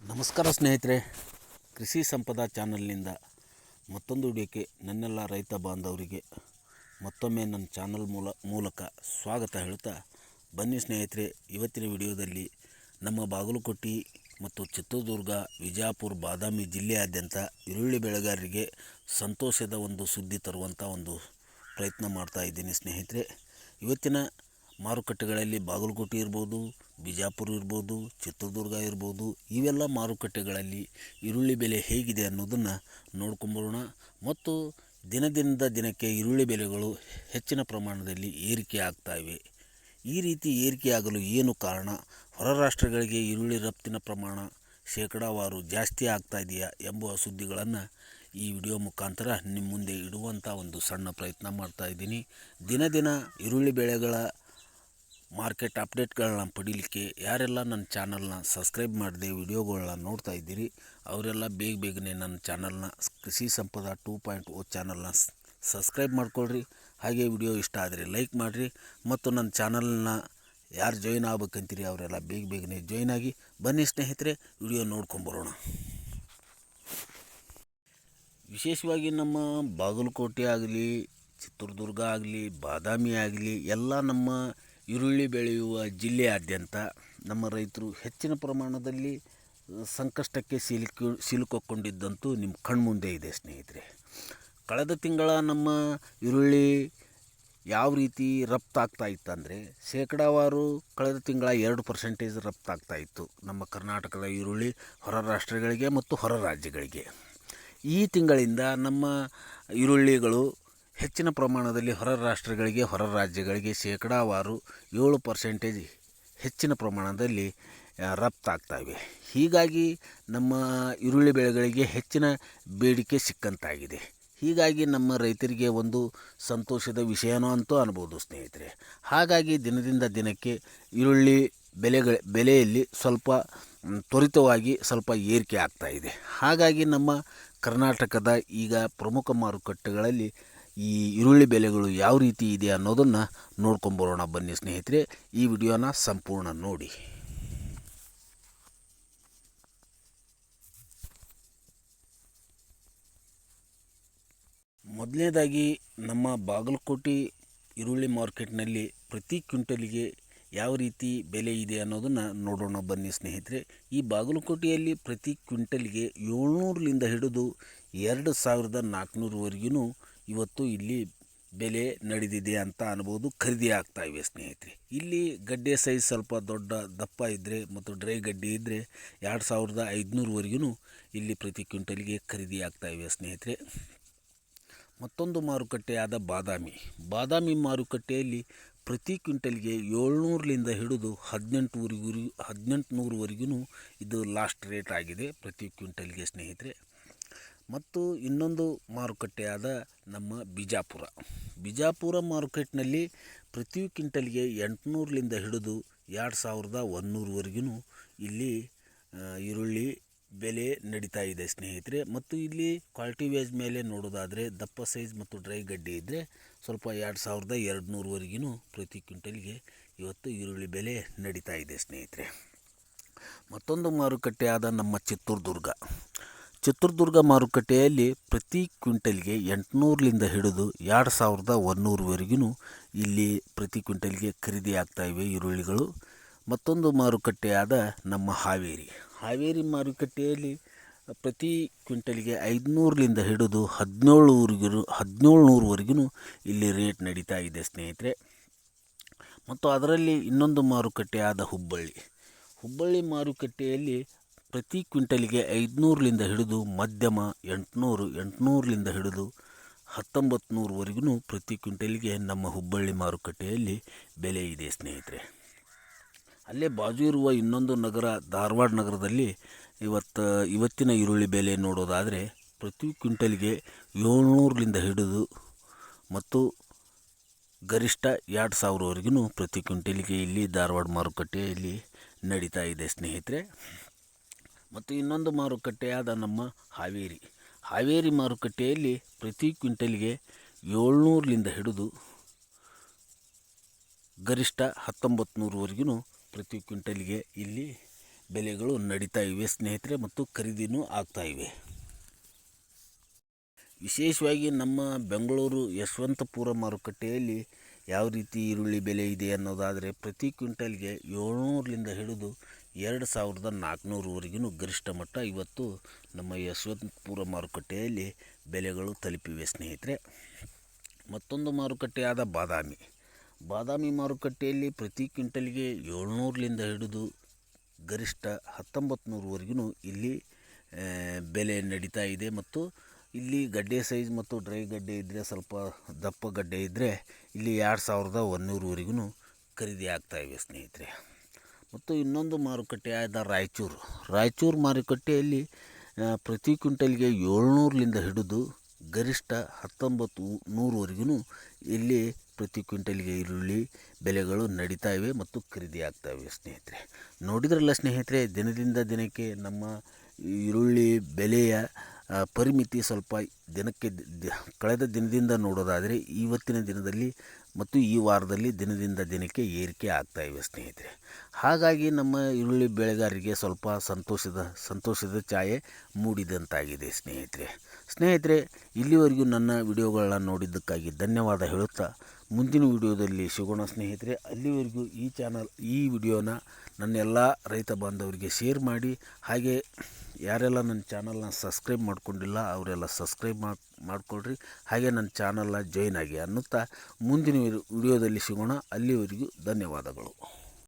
ನಮಸ್ಕಾರ ಸ್ನೇಹಿತರೆ. ಕೃಷಿ ಸಂಪದ ಚಾನಲ್ನಿಂದ ಮತ್ತೊಂದು ವಿಡಿಯೋಕ್ಕೆ ನನ್ನೆಲ್ಲ ರೈತ ಬಾಂಧವರಿಗೆ ಮತ್ತೊಮ್ಮೆ ನನ್ನ ಚಾನಲ್ ಮೂಲ, ಮೂಲಕ ಸ್ವಾಗತ ಹೇಳ್ತಾ ಬನ್ನಿ ಸ್ನೇಹಿತರೆ. ಇವತ್ತಿನ ವಿಡಿಯೋದಲ್ಲಿ ನಮ್ಮ ಬಾಗಲಕೋಟೆ ಮತ್ತು ಚಿತ್ರದುರ್ಗ ವಿಜಯಪುರ ಬಾದಾಮಿ ಜಿಲ್ಲೆಯಾದ್ಯಂತ ಈರುಳ್ಳಿ ಬೆಳೆಗಾರರಿಗೆ ಸಂತೋಷದ ಒಂದು ಸುದ್ದಿ ತರುವಂಥ ಒಂದು ಪ್ರಯತ್ನ ಮಾಡ್ತಾ ಇದ್ದೀನಿ ಸ್ನೇಹಿತರೆ. ಇವತ್ತಿನ ಮಾರುಕಟ್ಟೆಗಳಲ್ಲಿ ಬಾಗಲಕೋಟೆ ಇರ್ಬೋದು ಬಿಜಾಪುರ ಇರ್ಬೋದು, ಚಿತ್ರದುರ್ಗ ಇರ್ಬೋದು, ಇವೆಲ್ಲ ಮಾರುಕಟ್ಟೆಗಳಲ್ಲಿ ಈರುಳ್ಳಿ ಬೆಲೆ ಹೇಗಿದೆ ಅನ್ನೋದನ್ನು ನೋಡ್ಕೊಂಬರೋಣ. ಮತ್ತು ದಿನದಿಂದ ದಿನಕ್ಕೆ ಈರುಳ್ಳಿ ಬೆಲೆಗಳು ಹೆಚ್ಚಿನ ಪ್ರಮಾಣದಲ್ಲಿ ಏರಿಕೆ ಆಗ್ತಾಯಿವೆ ಈ ರೀತಿ ಏರಿಕೆಯಾಗಲು ಏನು ಕಾರಣ? ಹೊರ ರಾಷ್ಟ್ರಗಳಿಗೆ ಈರುಳ್ಳಿ ರಫ್ತಿನ ಪ್ರಮಾಣ ಶೇಕಡಾವಾರು ಜಾಸ್ತಿ ಆಗ್ತಾ ಇದೆಯಾ ಎಂಬುವ ಸುದ್ದಿಗಳನ್ನು ಈ ವಿಡಿಯೋ ಮುಖಾಂತರ ನಿಮ್ಮ ಮುಂದೆ ಇಡುವಂಥ ಒಂದು ಸಣ್ಣ ಪ್ರಯತ್ನ ಮಾಡ್ತಾ ಇದ್ದೀನಿ. ದಿನ ದಿನ ಈರುಳ್ಳಿ ಬೆಳೆಗಳ ಮಾರ್ಕೆಟ್ ಅಪ್ಡೇಟ್ಗಳನ್ನ ಪಡೀಲಿಕ್ಕೆ ಯಾರೆಲ್ಲ ನನ್ನ ಚಾನಲ್ನ ಸಬ್ಸ್ಕ್ರೈಬ್ ಮಾಡದೆ ವಿಡಿಯೋಗಳನ್ನ ನೋಡ್ತಾ ಇದ್ದೀರಿ, ಅವರೆಲ್ಲ ಬೇಗ ಬೇಗನೆ ನನ್ನ ಚಾನಲ್ನ ಕೃಷಿ ಸಂಪದ ಟೂ ಪಾಯಿಂಟ್ ಓ ಚಾನಲ್ನ ಸಬ್ಸ್ಕ್ರೈಬ್ ಮಾಡ್ಕೊಳ್ರಿ. ಹಾಗೆ ವಿಡಿಯೋ ಇಷ್ಟ ಆದರೆ ಲೈಕ್ ಮಾಡಿರಿ ಮತ್ತು ನನ್ನ ಚಾನಲ್ನ ಯಾರು ಜಾಯ್ನ್ ಆಗ್ಬೇಕಂತೀರಿ ಅವರೆಲ್ಲ ಬೇಗ ಬೇಗನೆ ಜಾಯ್ನ್ ಆಗಿ ಬನ್ನಿ ಸ್ನೇಹಿತರೆ, ವಿಡಿಯೋ ನೋಡ್ಕೊಂಬರೋಣ ವಿಶೇಷವಾಗಿ ನಮ್ಮ ಬಾಗಲಕೋಟೆ ಆಗಲಿ, ಚಿತ್ರದುರ್ಗ ಆಗಲಿ, ಬಾದಾಮಿ ಆಗಲಿ, ಎಲ್ಲ ನಮ್ಮ ಈರುಳ್ಳಿ ಬೆಳೆಯುವ ಜಿಲ್ಲೆಯಾದ್ಯಂತ ನಮ್ಮ ರೈತರು ಹೆಚ್ಚಿನ ಪ್ರಮಾಣದಲ್ಲಿ ಸಂಕಷ್ಟಕ್ಕೆ ಸಿಲುಕು ಸಿಲುಕೊಂಡಿದ್ದಂತೂ ನಿಮ್ಮ ಕಣ್ಮುಂದೆ ಇದೆ, ಸ್ನೇಹಿತರೆ. ಕಳೆದ ತಿಂಗಳ ನಮ್ಮ ಈರುಳ್ಳಿ ಯಾವ ರೀತಿ ರಫ್ತಾಗ್ತಾ ಇತ್ತಂದರೆ ಶೇಕಡಾವಾರು ಕಳೆದ ತಿಂಗಳ ಎರಡು ಪರ್ಸೆಂಟೇಜ್ ರಫ್ತಾಗ್ತಾ ಇತ್ತು ನಮ್ಮ ಕರ್ನಾಟಕದ ಈರುಳ್ಳಿ ಹೊರ ರಾಷ್ಟ್ರಗಳಿಗೆ ಮತ್ತು ಹೊರ ರಾಜ್ಯಗಳಿಗೆ. ಈ ತಿಂಗಳಿಂದ ನಮ್ಮ ಈರುಳ್ಳಿಗಳು ಹೆಚ್ಚಿನ ಪ್ರಮಾಣದಲ್ಲಿ ಹೊರ ರಾಷ್ಟ್ರಗಳಿಗೆ, ಹೊರ ರಾಜ್ಯಗಳಿಗೆ ಶೇಕಡಾವಾರು ಏಳು ಪರ್ಸೆಂಟೇಜ್ ಹೆಚ್ಚಿನ ಪ್ರಮಾಣದಲ್ಲಿ ರಫ್ತಾಗ್ತವೆ ಹೀಗಾಗಿ ನಮ್ಮ ಈರುಳ್ಳಿ ಬೆಳೆಗಳಿಗೆ ಹೆಚ್ಚಿನ ಬೇಡಿಕೆ ಸಿಕ್ಕಂತಾಗಿದೆ. ಹೀಗಾಗಿ ನಮ್ಮ ರೈತರಿಗೆ ಒಂದು ಸಂತೋಷದ ವಿಷಯನೋ ಅಂತೂ ಅನ್ಬೋದು ಸ್ನೇಹಿತರೆ. ಹಾಗಾಗಿ ದಿನದಿಂದ ದಿನಕ್ಕೆ ಈರುಳ್ಳಿ ಬೆಲೆಗಳ, ಬೆಲೆಯಲ್ಲಿ ಸ್ವಲ್ಪ ತ್ವರಿತವಾಗಿ ಸ್ವಲ್ಪ ಏರಿಕೆ ಆಗ್ತಾ ಇದೆ ಹಾಗಾಗಿ ನಮ್ಮ ಕರ್ನಾಟಕದ ಈಗ ಪ್ರಮುಖ ಮಾರುಕಟ್ಟೆಗಳಲ್ಲಿ ಈ ಈರುಳ್ಳಿ ಬೆಲೆಗಳು ಯಾವ ರೀತಿ ಇದೆ ಅನ್ನೋದನ್ನು ನೋಡ್ಕೊಂಬರೋಣ ಬನ್ನಿ ಸ್ನೇಹಿತರೆ. ಈ ವಿಡಿಯೋನ ಸಂಪೂರ್ಣ ನೋಡಿ. ಮೊದಲನೇದಾಗಿ ನಮ್ಮ ಬಾಗಲಕೋಟೆ ಈರುಳ್ಳಿ ಮಾರ್ಕೆಟ್ನಲ್ಲಿ ಪ್ರತಿ ಕ್ವಿಂಟಲಿಗೆ ಯಾವ ರೀತಿ ಬೆಲೆ ಇದೆ ಅನ್ನೋದನ್ನು ನೋಡೋಣ ಬನ್ನಿ ಸ್ನೇಹಿತರೆ. ಈ ಬಾಗಲಕೋಟೆಯಲ್ಲಿ ಪ್ರತಿ ಕ್ವಿಂಟಲ್ಗೆ ಏಳ್ನೂರರಿಂದ ಹಿಡಿದು ಎರಡು ಸಾವಿರದ ನಾಲ್ಕುನೂರವರೆಗೂ ಇವತ್ತು ಇಲ್ಲಿ ಬೆಲೆ ನಡೆದಿದೆ ಅಂತ ಅನ್ಬೋದು. ಖರೀದಿ ಆಗ್ತಾ ಇವೆ ಸ್ನೇಹಿತರೆ. ಇಲ್ಲಿ ಗಡ್ಡೆ ಸೈಜ್ ಸ್ವಲ್ಪ ದೊಡ್ಡ ದಪ್ಪ ಇದ್ದರೆ ಮತ್ತು ಡ್ರೈ ಗಡ್ಡೆ ಇದ್ದರೆ ಎರಡು ಸಾವಿರದ ಐದುನೂರವರೆಗೂ ಇಲ್ಲಿ ಪ್ರತಿ ಕ್ವಿಂಟಲ್ಗೆ ಖರೀದಿ ಆಗ್ತಾ ಇವೆ ಸ್ನೇಹಿತರೆ. ಮತ್ತೊಂದು ಮಾರುಕಟ್ಟೆಯಾದ ಬಾದಾಮಿ. ಬಾದಾಮಿ ಮಾರುಕಟ್ಟೆಯಲ್ಲಿ ಪ್ರತಿ ಕ್ವಿಂಟಲ್ಗೆ ಏಳ್ನೂರರಿಂದ ಹಿಡಿದು ಹದಿನೆಂಟುವರೆಗೂ ಹದಿನೆಂಟುನೂರವರೆಗೂ ಇದು ಲಾಸ್ಟ್ ರೇಟ್ ಆಗಿದೆ ಪ್ರತಿ ಕ್ವಿಂಟಲ್ಗೆ ಸ್ನೇಹಿತರೆ. ಮತ್ತು ಇನ್ನೊಂದು ಮಾರುಕಟ್ಟೆಯಾದ ನಮ್ಮ ಬಿಜಾಪುರ. ಬಿಜಾಪುರ ಮಾರುಕಟ್ಟೆನಲ್ಲಿ ಪ್ರತಿ ಕ್ವಿಂಟಲ್ಗೆ ಎಂಟುನೂರರಿಂದ ಹಿಡಿದು ಎರಡು ಸಾವಿರದ ಒಂದುನೂರವರೆಗೂ ಇಲ್ಲಿ ಈರುಳ್ಳಿ ಬೆಲೆ ನಡೀತಾ ಇದೆ ಸ್ನೇಹಿತರೆ. ಮತ್ತು ಇಲ್ಲಿ ಕ್ವಾಲಿಟಿ ವೇಜ್ ಮೇಲೆ ನೋಡೋದಾದರೆ ದಪ್ಪ ಸೈಜ್ ಮತ್ತು ಡ್ರೈ ಗಡ್ಡೆ ಇದ್ದರೆ ಸ್ವಲ್ಪ ಎರಡು ಸಾವಿರದ ಎರಡು ನೂರವರೆಗೂ ಪ್ರತಿ ಕ್ವಿಂಟಲ್ಗೆ ಇವತ್ತು ಈರುಳ್ಳಿ ಬೆಲೆ ನಡೀತಾ ಇದೆ ಸ್ನೇಹಿತರೆ. ಮತ್ತೊಂದು ಮಾರುಕಟ್ಟೆಯಾದ ನಮ್ಮ ಚಿತ್ರದುರ್ಗ ಚಿತ್ರದುರ್ಗ ಮಾರುಕಟ್ಟೆಯಲ್ಲಿ ಪ್ರತಿ ಕ್ವಿಂಟಲ್ಗೆ ಎಂಟುನೂರಲಿಂದ ಹಿಡಿದು ಎರಡು ಸಾವಿರದ ಒನ್ನೂರವರೆಗೂ ಇಲ್ಲಿ ಪ್ರತಿ ಕ್ವಿಂಟಲ್ಗೆ ಖರೀದಿ ಆಗ್ತಾ ಇವೆ ಈರುಳ್ಳಿಗಳು. ಮತ್ತೊಂದು ಮಾರುಕಟ್ಟೆಯಾದ ನಮ್ಮ ಹಾವೇರಿ. ಹಾವೇರಿ ಮಾರುಕಟ್ಟೆಯಲ್ಲಿ ಪ್ರತಿ ಕ್ವಿಂಟಲ್ಗೆ ಐದುನೂರಲಿಂದ ಹಿಡಿದು ಹದಿನೇಳುವರೆಗೂ ಹದಿನೇಳು ನೂರವರೆಗೂ ಇಲ್ಲಿ ರೇಟ್ ನಡೀತಾ ಇದೆ ಸ್ನೇಹಿತರೆ. ಮತ್ತು ಅದರಲ್ಲಿ ಇನ್ನೊಂದು ಮಾರುಕಟ್ಟೆಯಾದ ಹುಬ್ಬಳ್ಳಿ. ಹುಬ್ಬಳ್ಳಿ ಮಾರುಕಟ್ಟೆಯಲ್ಲಿ ಪ್ರತಿ ಕ್ವಿಂಟಲಿಗೆ ಐದುನೂರಲಿಂದ ಹಿಡಿದು ಮಧ್ಯಮ ಎಂಟುನೂರು ಎಂಟುನೂರಲಿಂದ ಹಿಡಿದು ಹತ್ತೊಂಬತ್ತು ನೂರವರೆಗೂ ಪ್ರತಿ ಕ್ವಿಂಟಲಿಗೆ ನಮ್ಮ ಹುಬ್ಬಳ್ಳಿ ಮಾರುಕಟ್ಟೆಯಲ್ಲಿ ಬೆಲೆ ಇದೆ, ಸ್ನೇಹಿತರೆ. ಅಲ್ಲೇ ಬಾಜು ಇರುವ ಇನ್ನೊಂದು ನಗರ ಧಾರವಾಡ ನಗರದಲ್ಲಿ ಇವತ್ತು, ಇವತ್ತಿನ ಈರುಳ್ಳಿ ಬೆಲೆ ನೋಡೋದಾದರೆ ಪ್ರತಿ ಕ್ವಿಂಟಲ್ಗೆ ಏಳ್ನೂರಲಿಂದ ಹಿಡಿದು ಮತ್ತು ಗರಿಷ್ಠ ಎರಡು ಸಾವಿರವರೆಗೂ ಪ್ರತಿ ಕ್ವಿಂಟಲ್ಗೆ ಇಲ್ಲಿ ಧಾರವಾಡ ಮಾರುಕಟ್ಟೆಯಲ್ಲಿ ನಡೀತಾ ಇದೆ, ಸ್ನೇಹಿತರೆ. ಮತ್ತು ಇನ್ನೊಂದು ಮಾರುಕಟ್ಟೆಯಾದ ನಮ್ಮ ಹಾವೇರಿ. ಹಾವೇರಿ ಮಾರುಕಟ್ಟೆಯಲ್ಲಿ ಪ್ರತಿ ಕ್ವಿಂಟಲ್ಗೆ ಏಳ್ನೂರಲಿಂದ ಹಿಡಿದು ಗರಿಷ್ಠ ಹತ್ತೊಂಬತ್ತು ಪ್ರತಿ ಕ್ವಿಂಟಲ್ಗೆ ಇಲ್ಲಿ ಬೆಲೆಗಳು ನಡೀತಾ ಇವೆ ಸ್ನೇಹಿತರೆ ಮತ್ತು ಖರೀದಿನೂ ಆಗ್ತಾ ಇವೆ. ವಿಶೇಷವಾಗಿ ನಮ್ಮ ಬೆಂಗಳೂರು ಯಶವಂತಪುರ ಮಾರುಕಟ್ಟೆಯಲ್ಲಿ ಯಾವ ರೀತಿ ಈರುಳ್ಳಿ ಬೆಲೆ ಇದೆ ಅನ್ನೋದಾದರೆ ಪ್ರತಿ ಕ್ವಿಂಟಲ್ಗೆ ಏಳ್ನೂರಲಿಂದ ಹಿಡಿದು ಎರಡು ಸಾವಿರದ ನಾಲ್ಕುನೂರವರೆಗೂ ಗರಿಷ್ಠ ಮಟ್ಟ ಇವತ್ತು ನಮ್ಮ ಯಶವಂತಪುರ ಮಾರುಕಟ್ಟೆಯಲ್ಲಿ ಬೆಲೆಗಳು ತಲುಪಿವೆ ಸ್ನೇಹಿತರೆ. ಮತ್ತೊಂದು ಮಾರುಕಟ್ಟೆಯಾದ ಬಾದಾಮಿ. ಬಾದಾಮಿ ಮಾರುಕಟ್ಟೆಯಲ್ಲಿ ಪ್ರತಿ ಕ್ವಿಂಟಲ್ಗೆ ಏಳ್ನೂರಲಿಂದ ಹಿಡಿದು ಗರಿಷ್ಠ ಹತ್ತೊಂಬತ್ತು ನೂರವರೆಗೂ ಇಲ್ಲಿ ಬೆಲೆ ನಡೀತಾ ಇದೆ ಮತ್ತು ಇಲ್ಲಿ ಗಡ್ಡೆ ಸೈಜ್ ಮತ್ತು ಡ್ರೈ ಗಡ್ಡೆ ಇದ್ದರೆ ಸ್ವಲ್ಪ ದಪ್ಪ ಗಡ್ಡೆ ಇದ್ದರೆ ಇಲ್ಲಿ ಎರಡು ಸಾವಿರದ ಒಂದೂರವರೆಗೂ ಖರೀದಿ ಆಗ್ತಾ ಇವೆ ಸ್ನೇಹಿತರೆ. ಮತ್ತು ಇನ್ನೊಂದು ಮಾರುಕಟ್ಟೆ ಆದ ರಾಯಚೂರು. ರಾಯಚೂರು ಮಾರುಕಟ್ಟೆಯಲ್ಲಿ ಪ್ರತಿ ಕ್ವಿಂಟಲ್ಗೆ ಏಳ್ನೂರಲಿಂದ ಹಿಡಿದು ಗರಿಷ್ಠ ಹತ್ತೊಂಬತ್ತು ನೂರವರೆಗೂ ಇಲ್ಲಿ ಪ್ರತಿ ಕ್ವಿಂಟಲ್ಗೆ ಈರುಳ್ಳಿ ಬೆಲೆಗಳು ನಡೀತಾ ಮತ್ತು ಖರೀದಿ ಇವೆ ಸ್ನೇಹಿತರೆ. ನೋಡಿದ್ರಲ್ಲ ಸ್ನೇಹಿತರೆ, ದಿನದಿಂದ ದಿನಕ್ಕೆ ನಮ್ಮ ಈರುಳ್ಳಿ ಬೆಲೆಯ ಪರಿಮಿತಿ ಸ್ವಲ್ಪ ದಿನಕ್ಕೆ ಕಳೆದ ದಿನದಿಂದ ನೋಡೋದಾದರೆ ಇವತ್ತಿನ ದಿನದಲ್ಲಿ ಮತ್ತು ಈ ವಾರದಲ್ಲಿ ದಿನದಿಂದ ದಿನಕ್ಕೆ ಏರಿಕೆ ಆಗ್ತಾ ಇವೆ ಸ್ನೇಹಿತರೆ. ಹಾಗಾಗಿ ನಮ್ಮ ಈರುಳ್ಳಿ ಬೆಳೆಗಾರರಿಗೆ ಸ್ವಲ್ಪ ಸಂತೋಷದ ಸಂತೋಷದ ಛಾಯೆ ಮೂಡಿದಂತಾಗಿದೆ ಸ್ನೇಹಿತರೆ. ಸ್ನೇಹಿತರೆ, ಇಲ್ಲಿವರೆಗೂ ನನ್ನ ವಿಡಿಯೋಗಳನ್ನು ನೋಡಿದ್ದಕ್ಕಾಗಿ ಧನ್ಯವಾದ ಹೇಳುತ್ತಾ ಮುಂದಿನ ವಿಡಿಯೋದಲ್ಲಿ ಸಿಗೋಣ ಸ್ನೇಹಿತರೆ. ಅಲ್ಲಿವರೆಗೂ ಈ ಚಾನಲ್, ಈ ವಿಡಿಯೋನ ನನ್ನ ಎಲ್ಲ ರೈತ ಬಾಂಧವರಿಗೆ ಶೇರ್ ಮಾಡಿ, ಹಾಗೆ ಯಾರೆಲ್ಲ ನನ್ನ ಚಾನಲ್ನ ಸಬ್ಸ್ಕ್ರೈಬ್ ಮಾಡಿಕೊಂಡಿಲ್ಲ ಅವರೆಲ್ಲ ಸಬ್ಸ್ಕ್ರೈಬ್ ಮಾಡಿ ಹಾಗೆ ನನ್ನ ಚಾನಲ್ನ ಜಾಯ್ನ್ ಆಗಿ ಅನ್ನುತ್ತಾ ಮುಂದಿನ ವಿಡಿಯೋದಲ್ಲಿ ಸಿಗೋಣ. ಅಲ್ಲಿವರೆಗೂ ಧನ್ಯವಾದಗಳು.